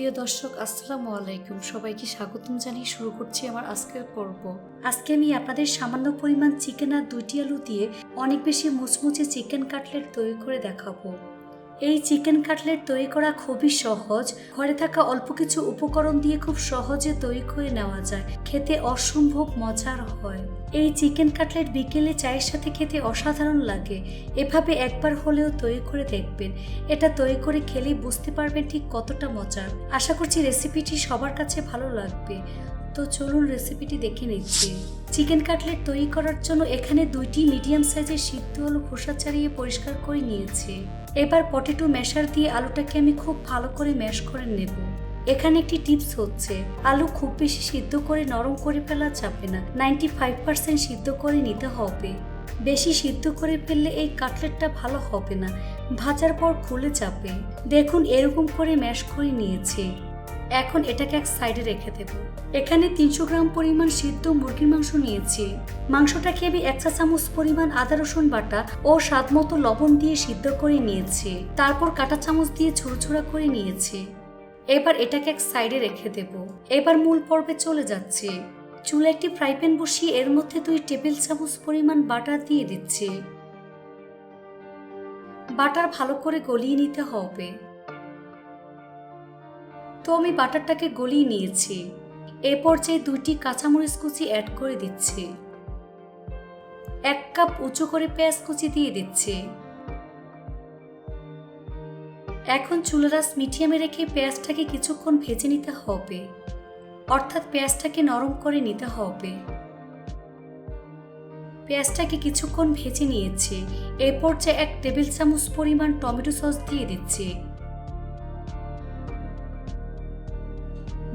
প্রিয় দর্শক, আসসালাম আলাইকুম। সবাইকে স্বাগতম জানিয়ে শুরু করছি আমার আজকের পর্ব। আজকে আমি আপনাদের সামান্য পরিমাণ চিকেন আর দুইটি আলু দিয়ে অনেক বেশি মুচমুচে চিকেন কাটলেট তৈরি করে দেখাবো। এই চিকেন কাটলেট তৈরি করা খুবই সহজ। ঘরে থাকা অল্প কিছু উপকরণ দিয়ে খুব সহজে তৈরি করে নেওয়া যায়। খেতে অসম্ভব মজার হয়। এই চিকেন কাটলেট বিকেলে চায়ের সাথে খেতে অসাধারণ লাগে। এভাবে একবার হলেও তৈরি করে দেখবেন। এটা তৈরি করে খেলেই বুঝতে পারবেন ঠিক কতটা মজার। আশা করছি রেসিপিটি সবার কাছে ভালো লাগবে। তো চলুন রেসিপিটি দেখে নিচ্ছি। চিকেন কাটলেট তৈরি করার জন্য এখানে দুইটি মিডিয়াম সাইজের সিদ্ধ আলু খোসা ছাড়িয়ে পরিষ্কার করে নিয়েছি। এবার পটেটো ম্যাশার দিয়ে আলুটাকে আমি খুব ভালো করে ম্যাশ করে নেব। এখানে একটি টিপস হচ্ছে, আলু খুব বেশি সিদ্ধ করে নরম করে ফেলা যাবে না নাইনটি ফাইভ পার্সেন্ট সিদ্ধ করে নিতে হবে। বেশি সিদ্ধ করে ফেললে এই কাটলেটটা ভালো হবে না, ভাজার পর খুলে যাবে। দেখুন, এরকম করে ম্যাশ করে নিয়েছি। এখন এটাকে এক সাইডে রেখে দেব। এখানে তিনশো গ্রাম পরিমাণ সিদ্ধ মুরগির মাংস নিয়েছি। মাংসটাকে আমি এক চা চামচ পরিমাণ আদা রসুন বাটা ও স্বাদ মতো লবণ দিয়ে সিদ্ধ করে নিয়েছি। তারপর কাঁটা চামচ দিয়ে ছোড়া করে নিয়েছি। এবার এটাকে এক সাইডে রেখে দেব। এবার মূল পর্বে চলে যাচ্ছে। চুলে একটি ফ্রাই প্যান বসিয়ে এর মধ্যে দুই টেবিল চামচ পরিমাণ বাটার দিয়ে দিচ্ছি। বাটার ভালো করে গলিয়ে নিতে হবে। তো আমি বাটারটাকে গলিয়ে নিয়েছি। এ পর্যায়ে দুইটি কাঁচামরিচ কুচি অ্যাড করে দিচ্ছি। এক কাপ উঁচু করে পেঁয়াজ কুচি দিয়ে দিচ্ছি। এখন চুলারাস মিডিয়ামে রেখে পেঁয়াজটাকে কিছুক্ষণ ভেজে নিতে হবে। অর্থাৎ পেঁয়াজটাকে নরম করে নিতে হবে। পেঁয়াজটাকে কিছুক্ষণ ভেজে নিয়েছে। এরপর যে এক টেবিল চামচ পরিমাণ টমেটো সস দিয়ে দিচ্ছি।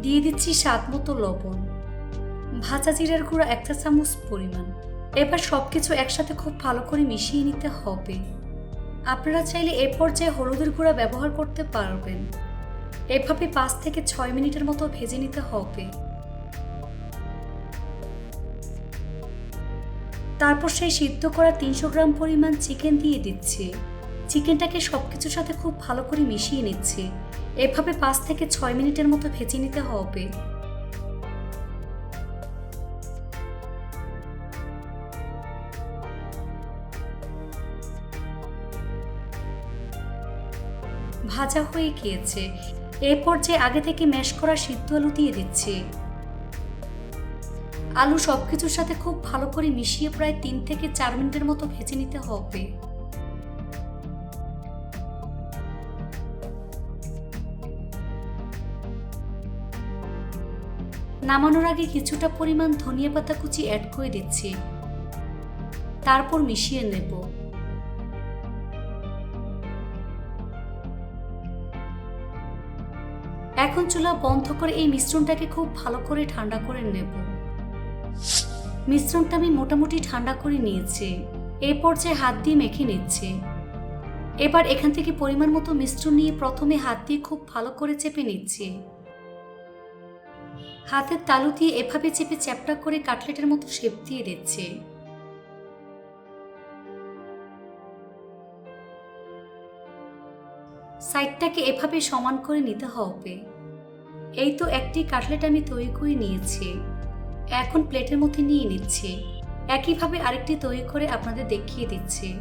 দিয়ে দিচ্ছি স্বাদ মতো লবণ। ভাজা জিরার গুঁড়া একটা চামচ পরিমাণ। এবার সব কিছু একসাথে খুব ভালো করে মিশিয়ে নিতে হবে। আপনারা চাইলে এ পর্যায়ে হলুদের গুঁড়া ব্যবহার করতে পারবেন। এভাবে পাঁচ থেকে ছয় মিনিটের মতো ভেজে নিতে হবে। তারপর সেই সিদ্ধ করা তিনশো গ্রাম পরিমাণ চিকেন দিয়ে দিচ্ছি। চিকেনটাকে সব কিছুর সাথে খুব ভালো করে মিশিয়ে নিচ্ছি। এভাবে পাঁচ থেকে ছয় মিনিটের মতো ভেজে নিতে হবে। ভাজা হয়ে গিয়েছে। এরপর যে আগে থেকে ম্যাশ করা সিদ্ধ আলু দিয়ে দিচ্ছি। আলু সব কিছুর সাথে খুব ভালো করে মিশিয়ে প্রায় তিন থেকে চার মিনিটের মতো ভেজে নিতে হবে। নামানোর আগে কিছুটা পরিমাণ ধনিয়া পাতা কুচি অ্যাড করে দিচ্ছি। তারপর মিশিয়ে নেব। এখন চুলা বন্ধ করে এই মিশ্রণটাকে খুব ভালো করে ঠান্ডা করে নেব। মিশ্রণটা আমি মোটামুটি ঠান্ডা করে নিয়েছি। এই পর্যায়ে হাত দিয়ে মেখে নিচ্ছে। এবার এখান থেকে পরিমাণ মতো মিশ্রণ নিয়ে প্রথমে হাত দিয়ে খুব ভালো করে চেপে নিচ্ছে। হাতের তালু দিয়ে এভাবে চেপে চ্যাপটা করে কাটলেটের মতো শেপ দিয়ে দিচ্ছে। সাইডটাকে এভাবে সমান করে নিতে হবে। এই তো একটি কাটলেট আমি তৈরি করে নিয়েছি। এখন প্লেটের মধ্যে নিয়ে নিচ্ছি। একইভাবে আরেকটি তৈরি করে আপনাদের দেখিয়ে দিচ্ছি।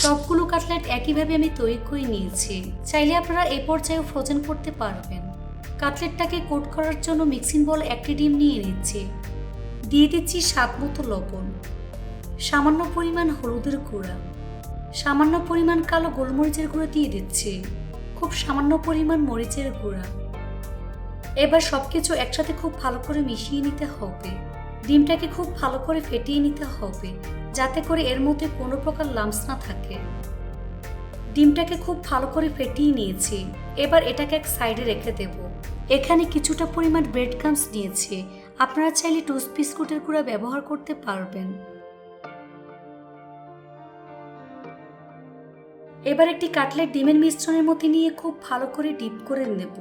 সবগুলো কাটলেট একইভাবে আমি তৈরি করে নিয়েছি। চাইলে আপনারা এ পর্যায়েও ফ্রোজেন করতে পারবেন। কাটলেটটাকে কোট করার জন্য মিক্সিং বল একটি ডিম নিয়ে নিচ্ছি। দিয়ে দিচ্ছি স্বাদ মতো লবণ। সামান্য পরিমাণ হলুদের গুঁড়া। সামান্য পরিমাণ কালো গোলমরিচের গুঁড়ো দিয়ে দিচ্ছি। খুব সামান্য পরিমাণ মরিচের গুঁড়া। এবার সব কিছু একসাথে খুব ভালো করে মিশিয়ে নিতে হবে। ডিমটাকে খুব ভালো করে ফেটিয়ে নিতে হবে, যাতে করে এর মধ্যে কোনো প্রকার লামস না থাকে। ডিমটাকে খুব ভালো করে ফেটিয়ে নিয়েছি। এবার এটাকে এক সাইডে রেখে দেব। এখানে কিছুটা পরিমাণ ব্রেড ক্রামস নিয়েছি। আপনারা চাইলে টোস্ট বিস্কুটের গুঁড়া ব্যবহার করতে পারবেন। এবার একটি কাটলেট ডিমের মিশ্রণের মধ্যে নিয়ে খুব ভালো করে ডিপ করে নেব।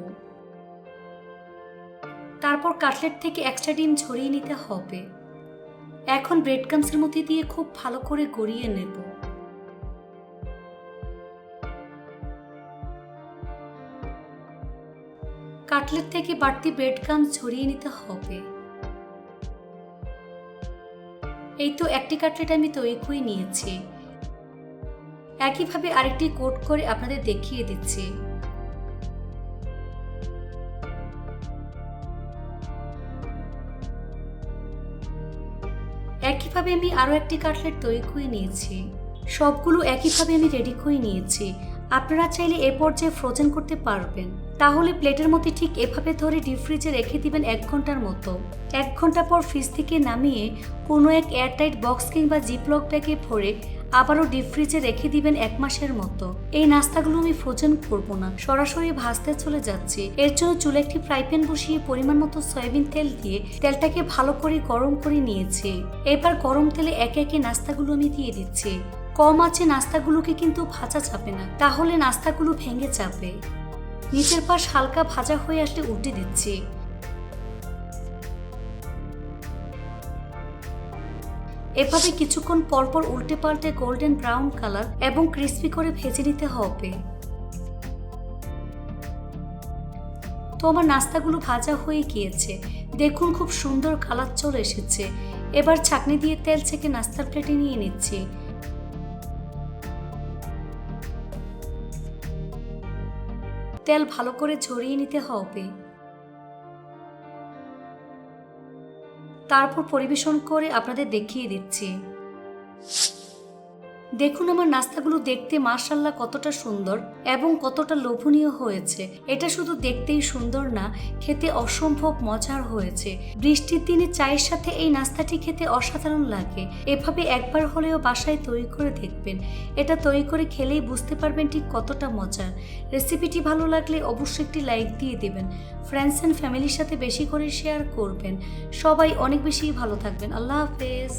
তারপর কাটলেট থেকে এক্সট্রা ডিম ছড়িয়ে নিতে হবে। এখন ব্রেড ক্রামসের মধ্যে দিয়ে খুব ভালো করে গড়িয়ে নেব। কাটলেট থেকে বাড়তি ব্রেড ক্রামস ছড়িয়ে নিতে হবে। এই তো একটি কাটলেট আমি তৈরি করে নিয়েছি। একইভাবে আরেকটি কোট করে আপনাদের দেখিয়ে দিচ্ছি। একইভাবে আমি আরও একটি কাটলেট তৈরি করে নিয়েছি। সবগুলো একইভাবে আমি রেডি করে নিয়েছি। আপনারা চাইলে এ পর্যায়ে ফ্রোজেন করতে পারবেন। তাহলে প্লেটের মধ্যে ঠিক এভাবে ধরে ডিপ ফ্রিজে রেখে দিবেন এক ঘণ্টার মতো। এক ঘণ্টা পর ফ্রিজ থেকে নামিয়ে কোনো এক এয়ারটাইট বক্স কিংবা জিপলক ব্যাগে ভরে আবারও ডিপ ফ্রিজে রেখে দিবেন এক মাসের মতো। এই নাস্তাগুলো আমি ফ্রোজেন করব না। সরাসরি ভাজতে চলে যাচ্ছি। এর জন্য চুলে একটি ফ্রাই প্যান বসিয়ে পরিমাণ মতো সয়াবিন তেল দিয়ে তেলটাকে ভালো করে গরম করে নিয়েছি। এবার গরম তেলে একে একে নাস্তাগুলো আমি দিয়ে দিচ্ছি। কম আছে নাস্তাগুলোকে কিন্তু ভাজা যাবে না। তাহলে নাস্তাগুলো ভেঙে যাবে। নিচের পাশ হালকা ভাজা হয়ে আসলে উল্টে দিচ্ছি। এভাবে কিছুক্ষণ পরপর উল্টে পাল্টে গোল্ডেন ব্রাউন কালার এবং ক্রিস্পি করে ভেজে নিতে হবে। তো আমার নাস্তাগুলো ভাজা হয়ে গিয়েছে। দেখুন খুব সুন্দর কালার চলে এসেছে। এবার ছাকনি দিয়ে তেল ছেঁকে নাস্তার প্লেটে নিয়ে নিচ্ছি। তেল ভালো করে ঝরিয়ে নিতে হবে। তারপর পরিবেশন করে আপনাদের দেখিয়ে দিচ্ছি। দেখুন আমার নাস্তাগুলো দেখতে মার্শাল্লাহ কতটা সুন্দর এবং কতটা লোভনীয় হয়েছে। এটা শুধু দেখতেই সুন্দর না, খেতে অসম্ভব মজার হয়েছে। বৃষ্টির দিনে চায়ের সাথে এই নাস্তাটি খেতে অসাধারণ লাগে। এভাবে একবার হলেও বাসায় তৈরি করে দেখবেন। এটা তৈরি করে খেলেই বুঝতে পারবেন ঠিক কতটা মজার। রেসিপিটি ভালো লাগলে অবশ্যই একটি লাইক দিয়ে দেবেন। ফ্রেন্ডস অ্যান্ড ফ্যামিলির সাথে বেশি করে শেয়ার করবেন। সবাই অনেক বেশি ভালো থাকবেন। আল্লাহ হাফেজ।